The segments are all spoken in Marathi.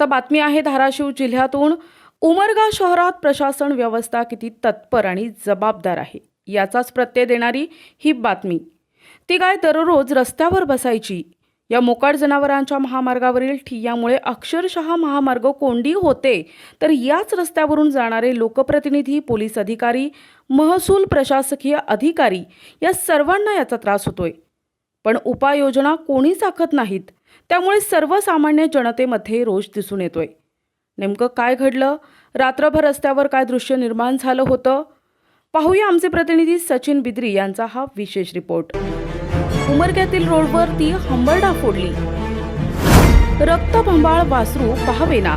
आता बातमी आहे धाराशिव जिल्ह्यातून. उमरगा शहरात प्रशासन व्यवस्था किती तत्पर आणि जबाबदार आहे याचाच प्रत्यय देणारी ही बातमी. ती गाय दररोज रस्त्यावर बसायची. या मोकाट जनावरांच्या महामार्गावरील ठियामुळे अक्षरशः महामार्ग कोंडी होते. तर याच रस्त्यावरून जाणारे लोकप्रतिनिधी पोलीस अधिकारी महसूल प्रशासकीय अधिकारी या सर्वांना याचा त्रास होतोय. पण उपाययोजना कोणीच आखत नाहीत. त्यामुळे सर्वसामान्य जनतेमध्ये रोष दिसून येतोय. नेमकं काय घडलं? रात्रभर रस्त्यावर काय दृश्य निर्माण झालं होतं? पाहूया आमचे प्रतिनिधी सचिन बिद्री यांचा हा विशेष रिपोर्ट. उमरग्यातील रोडवर ती हंबरडा फोडली. रक्तभंबाळ वासरू पहावेना.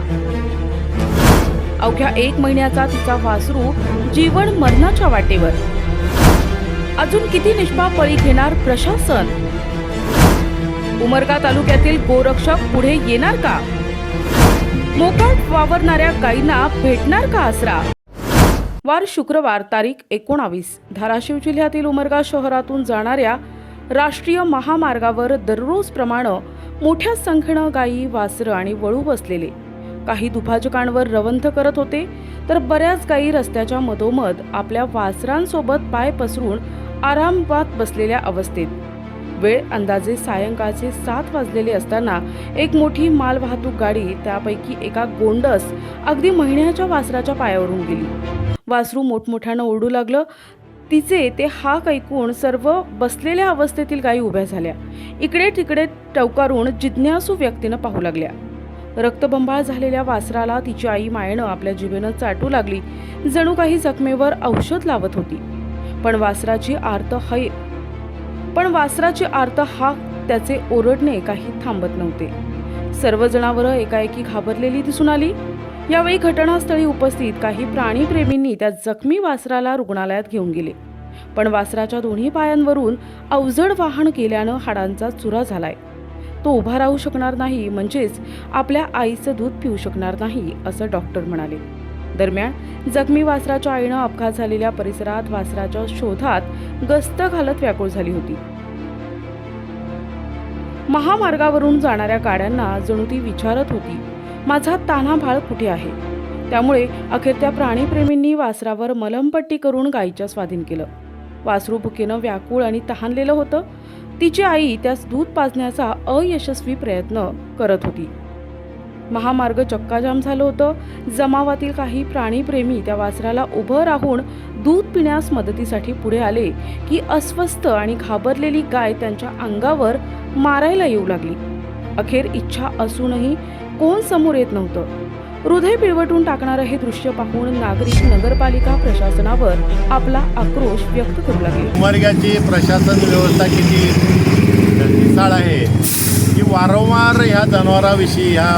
अवघ्या एक महिन्याचा तिचा वासरू जीवन मरणाच्या वाटेवर. अजून किती निष्पापळी घेणार प्रशासन? उमरगा तालुक्यातील गोरक्षक पुढे येणार का? मोकाट वावरणाऱ्या गायींना भेटणार का आसरा? वार शुक्रवार तारीख एकोणावीस. धाराशिव जिल्ह्यातील उमरगा शहरातून जाणाऱ्या राष्ट्रीय महामार्गावर दररोजप्रमाणे मोठ्या संख्येनं गायी वासरं आणि वळू बसलेले. काही दुभाजकांवर रवंथ करत होते तर बऱ्याच गायी रस्त्याच्या मधोमध आपल्या वासरांसोबत पाय पसरून आरामात बसलेल्या अवस्थेत. वेळ अंदाजे सायंकाळचे सात वाजलेले असताना एक मोठी मालवाहतूक गाडी त्यापैकी एका गोंडस अगदी महिन्याच्या वासराच्या पायावरून गेली. वासरू मोठमोठ्यानं ओरडू लागलं. तिचे ते हाक ऐकून सर्व बसलेल्या अवस्थेतील गायी उभ्या झाल्या. इकडे तिकडे टवकारून जिज्ञासू व्यक्तीनं पाहू लागल्या. रक्तबंबाळ झालेल्या वासराला तिची आई मायेनं आपल्या जिभेनं चाटू लागली. जणू काही जखमेवर औषध लावत होती. पण वासराची आर्त हय पण वासराची आर्त हा त्याचे ओरडणे काही थांबत नव्हते. सर्व जणावर एकाएकी घाबरलेली दिसून आली. यावेळी घटनास्थळी उपस्थित काही प्राणीप्रेमींनी त्या जखमी वासराला रुग्णालयात घेऊन गेले. पण वासराच्या दोन्ही पायांवरून अवजड वाहन केल्यानं हाडांचा चुरा झालाय. तो उभा राहू शकणार नाही म्हणजेच आपल्या आईचं दूध पिऊ शकणार नाही असं डॉक्टर म्हणाले. दरम्यान जखमी वासराच्या आईनं अपघात झालेल्या परिसरात वासराच्या शोधात गस्त घालत व्याकुळ झाली होती. महामार्गावरून जाणाऱ्या गाड्यांना जणू ती विचारत होती माझा तान्हा भाळ कुठे आहे? त्यामुळे अखेर त्या प्राणीप्रेमींनी वासरावर मलमपट्टी करून गायीच्या स्वाधीन केलं. वासरू भुकेनं व्याकुळ आणि तहानलेलं होतं. तिची आई त्यास दूध पाजण्याचा अयशस्वी प्रयत्न करत होती. महामार्ग चक्काजाम झालं होतं. जमावातील काही प्राणीप्रेमी त्या वासराला उभं राहून दूध पिण्यास मदतीसाठी पुढे आले की अस्वस्थ आणि घाबरलेली गाय त्यांच्या अंगावर मारायला येऊ लागली. अखेर इच्छा असूनही कोण समोर येत नव्हतं. हृदय पिळवटून टाकणारं हे दृश्य पाहून नागरिक नगरपालिका प्रशासनावर आपला आक्रोश व्यक्त करू लागले. उमरग्याची प्रशासन व्यवस्था किती आहे. की वारंवार ह्या जनावराविषयी ह्या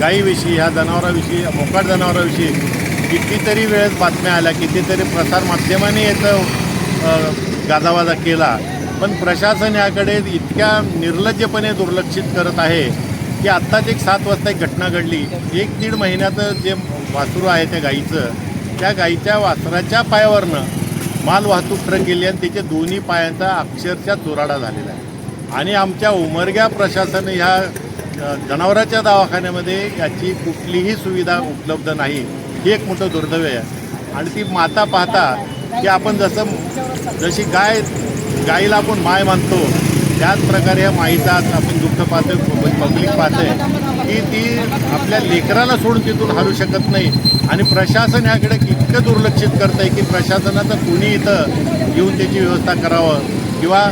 गाईविषयी ह्या जनावराविषयी मोकाट जनावराविषयी कितीतरी वेळेस बातम्या आल्या कितीतरी प्रसारमाध्यमाने याचं गाजावाजा केला. पण प्रशासन याकडे इतक्या निर्लज्जपणे दुर्लक्षित करत आहे की आत्ताच एक सात वाजता एक घटना घडली. एक दीड महिन्याचं जे वासरू आहे त्या गाईचं त्या गाईच्या वासराच्या पायावरनं माल वाहतूक ट्रक गेली आणि त्याच्या दोन्ही पायांचा अक्षरशः चुराडा झालेला आहे. आणि आमच्या उमरग्या प्रशासन ह्या जनावरांच्या दवाखान्यामध्ये याची कुठलीही सुविधा उपलब्ध नाही. ही एक मोठं दुर्दैव आहे. आणि ती माता पाहता की आपण जसं जशी गाय गाईला आपण माय मानतो त्याच प्रकारे या माईचा आपण दुःख पाहतोय पब्लिक पाहतोय की ती आपल्या लेकराला सोडून तिथून हलू शकत नाही. आणि प्रशासन ह्याकडे इतकं दुर्लक्षित करत आहे की प्रशासनाचं कुणी इथं येऊन त्याची व्यवस्था करावं? किंवा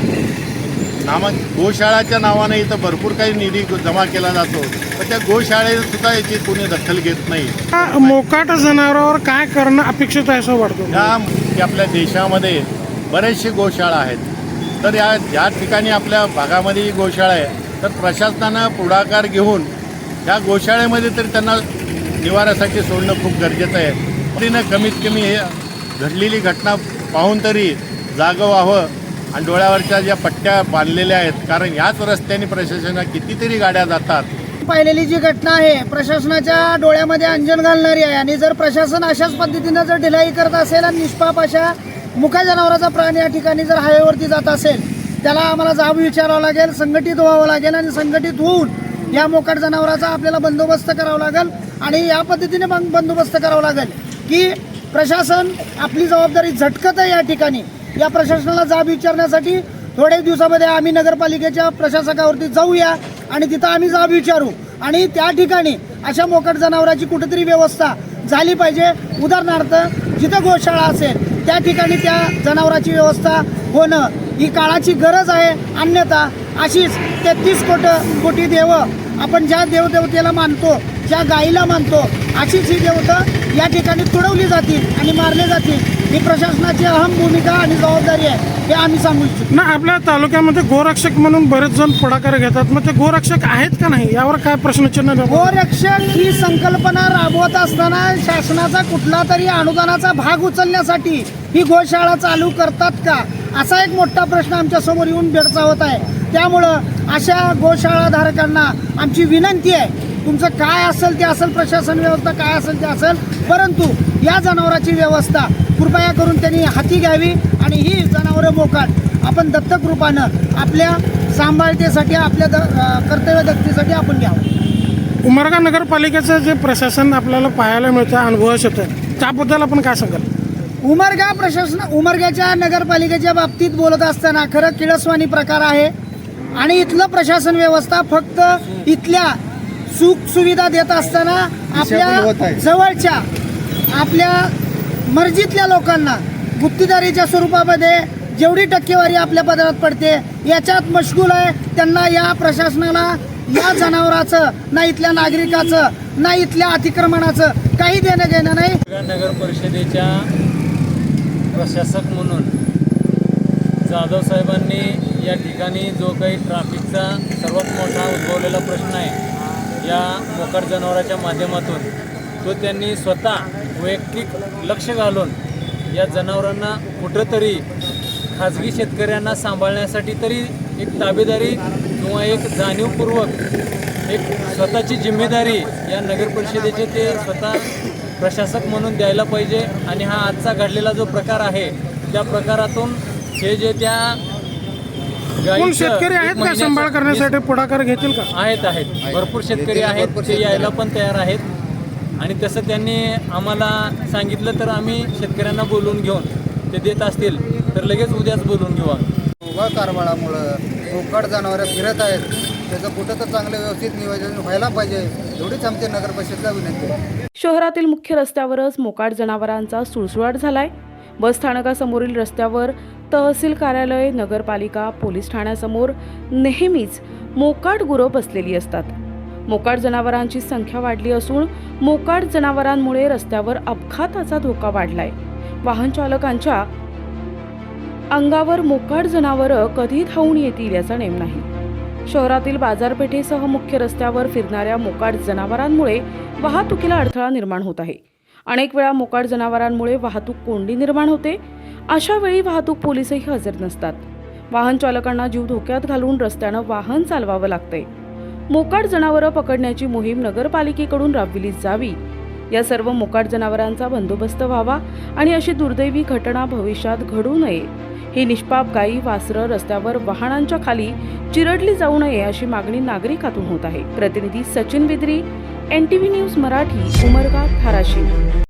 नामा गोशाळाच्या नावाने इथं भरपूर काही निधी जमा केला जातो. पण त्या गोशाळेत सुद्धा याची कोणी दखल घेत नाही. मोकाट जनावरावर काय करणं अपेक्षित आहे असं वाटतं? या की आपल्या देशामध्ये बरेचसे गोशाळा आहेत. तर या ज्या ठिकाणी आपल्या भागामध्ये ही गोशाळा आहे. तर प्रशासनानं पुढाकार घेऊन या गोशाळेमध्ये तरी त्यांना निवाऱ्यासाठी सोडणं खूप गरजेचं आहे. तिनं कमीत कमी हे घडलेली घटना पाहून तरी जागं व्हावं. आणि डोळ्यावरच्या ज्या पट्ट्या बांधलेल्या आहेत कारण याच रस्त्याने प्रशासना कितीतरी गाड्या जातात. पाहिलेली जी घटना आहे प्रशासनाच्या डोळ्यामध्ये अंजन घालणारी आहे. आणि जर प्रशासन अशाच पद्धतीनं जर ढिलाई करत असेल आणि निष्पाप अशा मुख्या जनावराचा प्राणी या ठिकाणी जर हायवेवरती जात असेल त्याला आम्हाला जाब विचारावं लागेल संघटित व्हावं लागेल आणि संघटित होऊन या मोकाट जनावराचा आपल्याला बंदोबस्त करावा लागेल आणि या पद्धतीने मग बंदोबस्त करावा लागेल की प्रशासन आपली जबाबदारी झटकत आहे या ठिकाणी. या प्रशासनाला जाब विचारण्यासाठी थोड्या दिवसामध्ये आम्ही नगरपालिकेच्या प्रशासकावरती जाऊया आणि तिथं आम्ही जाब विचारू. आणि त्या ठिकाणी अशा मोकट जनावराची कुठेतरी व्यवस्था झाली पाहिजे. उदाहरणार्थ जिथं गोशाळा असेल त्या ठिकाणी त्या जनावराची व्यवस्था होणं ही काळाची गरज आहे. अन्यथा अशीच तेहतीस कोट कोटी देव आपण ज्या देवदेवतेला मानतो ज्या गाईला मानतो अशीच ही देवतं या ठिकाणी तुडवली जातील आणि मारले जातील. ही प्रशासनाची अहम भूमिका आणि जबाबदारी आहे हे आम्ही सांगू इच्छितो. ना आपल्या तालुक्यामध्ये गोरक्षक म्हणून बरेच जण पुढाकार घेतात. मग ते गोरक्षक आहेत का नाही? यावर काय प्रश्नचिन्ह गोरक्षक ही संकल्पना राबवत असताना शासनाचा कुठला तरी अनुदानाचा भाग उचलण्यासाठी ही गोशाळा चालू करतात का? असा एक मोठा प्रश्न आमच्यासमोर येऊन भेडसावत आहे. त्यामुळं अशा गोशाळा धारकांना आमची विनंती आहे तुमचं काय असेल ते असेल प्रशासन व्यवस्था काय असेल ते असेल परंतु या जनावराची व्यवस्था कृपया करून त्यांनी हाती घ्यावी आणि ही जनावरं मोकाट. आपण दत्तक रूपानं आपल्या सांभाळतेसाठी आपल्या द कर्तव्य दत्तीसाठी आपण घ्यावं. उमरगा नगरपालिकेचं जे प्रशासन आपल्याला पाहायला मिळतं अनुभवास येतं त्याबद्दल आपण काय सांगाल? उमरगा प्रशासन उमरग्याच्या नगरपालिकेच्या बाबतीत बोलत असताना खरं किळसवाणी प्रकार आहे. आणि इथलं प्रशासन व्यवस्था फक्त इथल्या सुख सुविधा देत असताना आपल्या जवळच्या आपल्या मर्जीतल्या लोकांना गुत्तीदारीच्या स्वरूपामध्ये जेवढी टक्केवारी आपल्या पदरात पडते याच्यात मशगूल आहे. त्यांना या प्रशासनाला या जनावराचं ना इथल्या नागरिकाचं ना इथल्या अतिक्रमणाचं काही देणं घेणं नाही. नगर परिषदेच्या प्रशासक म्हणून जाधव साहेबांनी या ठिकाणी जो काही ट्रॅफिकचा सर्वात मोठा उद्भवलेला प्रश्न आहे या मोकाट जनावराच्या माध्यमातून तो त्यांनी स्वतः वैयक्तिक लक्ष घालून या जनावरांना कुठंतरी खाजगी शेतकऱ्यांना सांभाळण्यासाठी तरी एक ताबेदारी किंवा एक जाणीवपूर्वक एक स्वतःची जिम्मेदारी या नगर परिषदेचे ते स्वतः प्रशासक म्हणून द्यायला पाहिजे. आणि हा आजचा घडलेला जो प्रकार आहे त्या प्रकारातून हे जे त्या कोण शेतकरी आहेत का सांभाळ करण्यासाठी? पुढाकार घेतील का? आहेत आहेत. भरपूर शेतकरी आहेत ते यायला पण तयार आहेत. आणि तसं त्यांनी आम्हाला सांगितलं तर आम्ही शेतकऱ्यांना बोलवून घेऊन ते देत असतील तर लगेच उद्याच बोलवून घेऊ आम्ही. कारभारामुळं मोकाट जनावरं फिरत आहेत. त्याचं कुठं तर चांगलं व्यवस्थित नियोजन व्हायला पाहिजे एवढीच आमची नगर परिषदला विनंती शहरातील मुख्य रस्त्यावरच मोकाट जनावरांचा सुळसुळाट झालाय. बस स्थानकासमोरील रस्त्यावर तहसील कार्यालय नगरपालिका पोलीस ठाण्यासमोर नेहमीच मोकाट गुरं बसलेली असतात. मोकाट जनावरांची संख्या वाढली असून मोकाट जनावरांमुळे रस्त्यावर अपघाताचा धोका वाढलाय. वाहन चालकांच्या अंगावर मोकाट जनावरं कधी धावून येतील याचा नेम नाही. शहरातील बाजारपेठेसह मुख्य रस्त्यावर फिरणाऱ्या मोकाट जनावरांमुळे वाहतुकीला अडथळा निर्माण होत आहे. अनेक वेळा मोकाट जनावरांमुळे वाहतूक कोंडी निर्माण होते. अशा वेळी वाहतूक पोलीसही हजर नसतात. वाहन चालकांना जीव धोक्यात घालून रस्त्यानं वाहन चालवावं लागतंय. मोकाट जनावरं पकडण्याची मोहीम नगरपालिकेकडून राबविली जावी. या सर्व मोकाट जनावरांचा बंदोबस्त व्हावा आणि अशी दुर्दैवी घटना भविष्यात घडू नये. ही निष्पाप गायी वासरं रस्त्यावर वाहनांच्या खाली चिरडली जाऊ नये अशी मागणी नागरिकातून होत आहे. प्रतिनिधी Sachin Bidri N T V news Marathi Umarga Dharashiv.